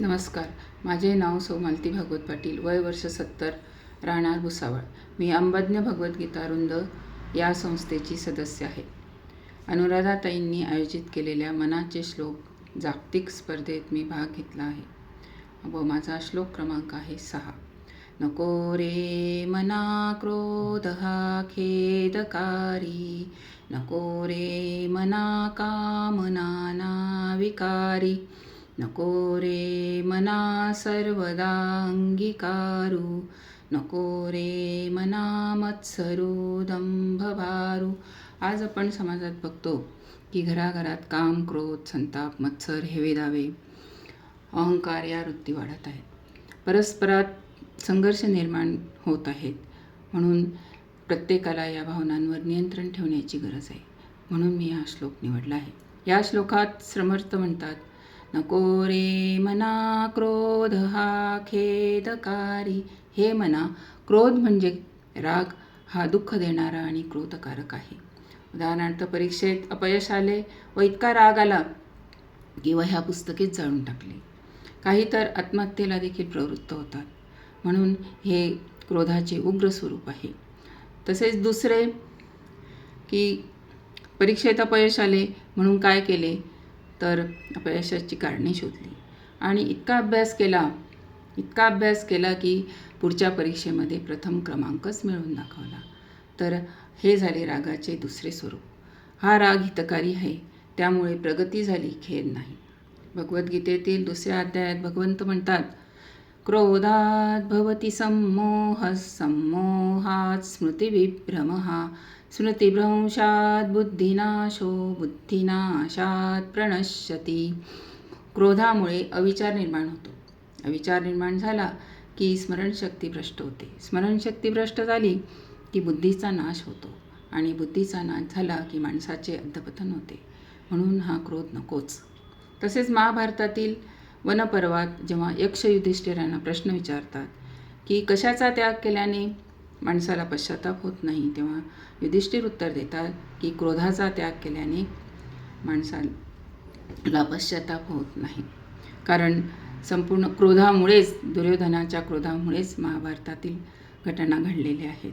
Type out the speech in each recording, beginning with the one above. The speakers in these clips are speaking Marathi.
नमस्कार. माझे नाव सोमालती भागवत पाटील. वय वर्ष सत्तर. राहणार भुसावळ. मी अंबज्ञ भगवद्गीता रुंद या संस्थेची सदस्य आहे. अनुराधाताईंनी आयोजित केलेल्या मनाचे श्लोक जागतिक स्पर्धेत मी भाग घेतला आहे. व माझा श्लोक क्रमांक आहे सहा. नको रे मना क्रोध खेदकारी. नको रे मना कामना ना विकारी नको रे मना सर्वदा अंगीकारू. नको रे मना मत्सरू दंभभारू आज आपण समाजात बघतो की घराघरात काम क्रोध संताप मत्सर हेवे दावे अहंकार या वृत्ती वाढत आहेत. परस्परात संघर्ष निर्माण होत आहेत. म्हणून प्रत्येकाला या भावनांवर नियंत्रण ठेवण्याची गरज आहे. म्हणून मी हा श्लोक निवडला आहे. या श्लोकात समर्थ म्हणतात नको रे मना क्रोध हा खेदकारी. हे मना क्रोध म्हणजे राग हा दुःख देणारा आणि क्रोधकारक आहे. उदाहरणार्थ परीक्षेत अपयश आले व इतका राग आला की वह्या पुस्तकेच जाळून टाकले. काही तर आत्महत्येला देखील प्रवृत्त होतात. म्हणून हे क्रोधाचे उग्र स्वरूप आहे. तसेच दुसरे की परीक्षेत अपयश आले म्हणून काय केले? तर अपयशाची कारणे शोधली. आणि इतका अभ्यास केला इतका अभ्यास केला की पुढच्या परीक्षेमध्ये प्रथम क्रमांकच मिळवून दाखवला. तर हे झाले रागाचे दुसरे स्वरूप. हा राग हितकारी आहे त्यामुळे प्रगती झाली खेद नाही. भगवद्गीतेतील दुसऱ्या अध्यायात भगवंत म्हणतात क्रोधात भवती सम्मोह सम्मोहात स्मृतिविभ्रमः स्मृतिभ्रंशात् बुद्धिनाशो बुद्धिनाशात प्रणश्यती. क्रोधामुळे अविचार निर्माण होतो. अविचार निर्माण झाला की स्मरणशक्ती भ्रष्ट होते. स्मरणशक्ती भ्रष्ट झाली की बुद्धीचा नाश होतो आणि बुद्धीचा नाश झाला की माणसाचे अधपतन होते. म्हणून हा क्रोध नकोच. तसेच महाभारतातील वनपर्वात जेव्हा यक्ष युधिष्ठिरांना प्रश्न विचारतात की कशाचा त्याग केल्याने माणसाला पश्चाताप होत नाही. तेव्हा युधिष्ठिर उत्तर देतात की क्रोधाचा त्याग केल्याने माणसाला पश्चाताप होत नाही. कारण संपूर्ण क्रोधामुळेच दुर्योधनाच्या क्रोधामुळेच महाभारतातील घटना घडलेल्या आहेत.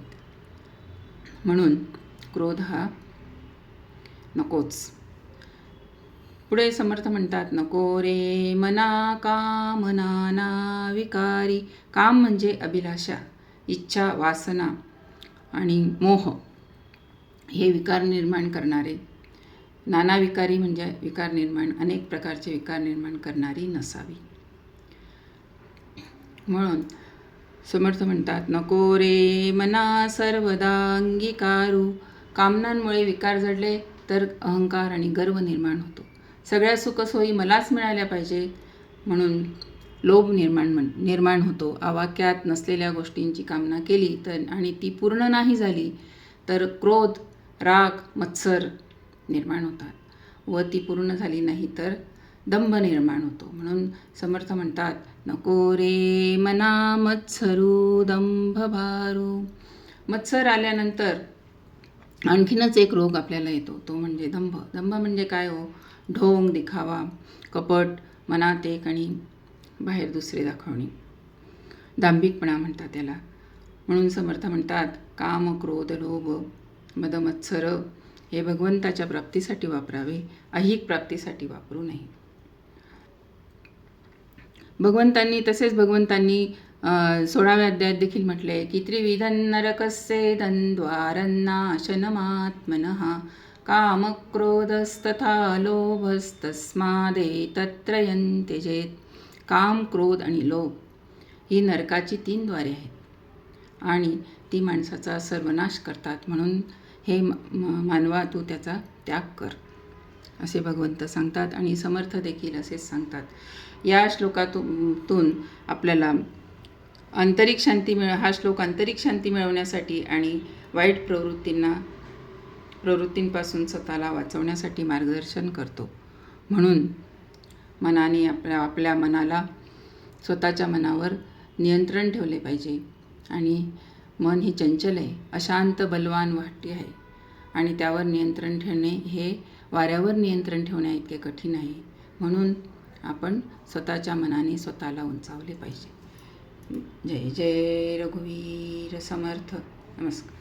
म्हणून क्रोध हा नकोच. पुढे समर्थ म्हणतात नको रे मना कामना विकारी. काम म्हणजे अभिलाषा. इच्छा वासना आणि मोह हे विकार निर्माण करणारे नाना विकारी म्हणजे विकार निर्माण अनेक प्रकारचे विकार निर्माण करणारी नसावी. म्हणून समर्थ म्हणतात नको रे मना सर्वदा अंगीकारू. कामनांमुळे विकार जडले तर अहंकार आणि गर्व निर्माण होतो. सगळ्या सुखसोयी मलाच मिळाल्या पाहिजे. म्हणून लोभ निर्माण म्हण निर्माण होतो. आवाक्यात नसलेल्या गोष्टींची कामना केली तर आणि ती पूर्ण नाही झाली तर क्रोध राग मत्सर निर्माण होतात. व ती पूर्ण झाली नाही तर दंभ निर्माण होतो. म्हणून समर्थ म्हणतात नको रे मना मत्सरू दंभ भारू. मत्सर आल्यानंतर आणखीनच एक रोग आपल्याला येतो. तो म्हणजे दंभ. दंभ म्हणजे काय हो? ढोंग दिखावा कपट मनात एक आणि बाहेर दुसरे दाखवणे. दांभिकपणा म्हणतात त्याला. म्हणून समर्थ म्हणतात काम क्रोध लोभ मदमत्सर हे भगवंताच्या प्राप्तीसाठी वापरावे. अहिक प्राप्तीसाठी वापरू नये. भगवंतांनी तसेच भगवंतांनी सोळाव्या अध्यायात देखील म्हटले आहे की त्रिविधन नरकस्य द्वंद्वारन्नाशनमात्मन कामक्रोधस्तथा लोभस्तस्मादेतत्रयं त्यजेत काम क्रोध आणि लोभ ही नरकाची तीन द्वारे आहेत. आणि ती माणसाचा सर्वनाश करतात म्हणून हे मानवा तू त्याचा त्याग कर असे भगवंत सांगतात आणि समर्थ देखील असेच सांगतात. या श्लोकातून आपल्याला आंतरिक शांती मिळ हा श्लोक आंतरिक शांती मिळवण्यासाठी आणि वाईट प्रवृत्तींना प्रवृत्तींपासून स्वतःला वाचवण्यासाठी मार्गदर्शन करतो. म्हणून मनाने आपल्या आपल्या मनाला स्वतःच्या मनावर नियंत्रण ठेवले पाहिजे. आणि मन ही चंचल आहे अशांत बलवान वाटी आहे. आणि त्यावर नियंत्रण ठेवणे हे वाऱ्यावर नियंत्रण ठेवणे इतके कठीण आहे. म्हणून आपण स्वतःच्या मनाने स्वतःला उंचावले पाहिजे. जय जय रघुवीर समर्थ. नमस्कार.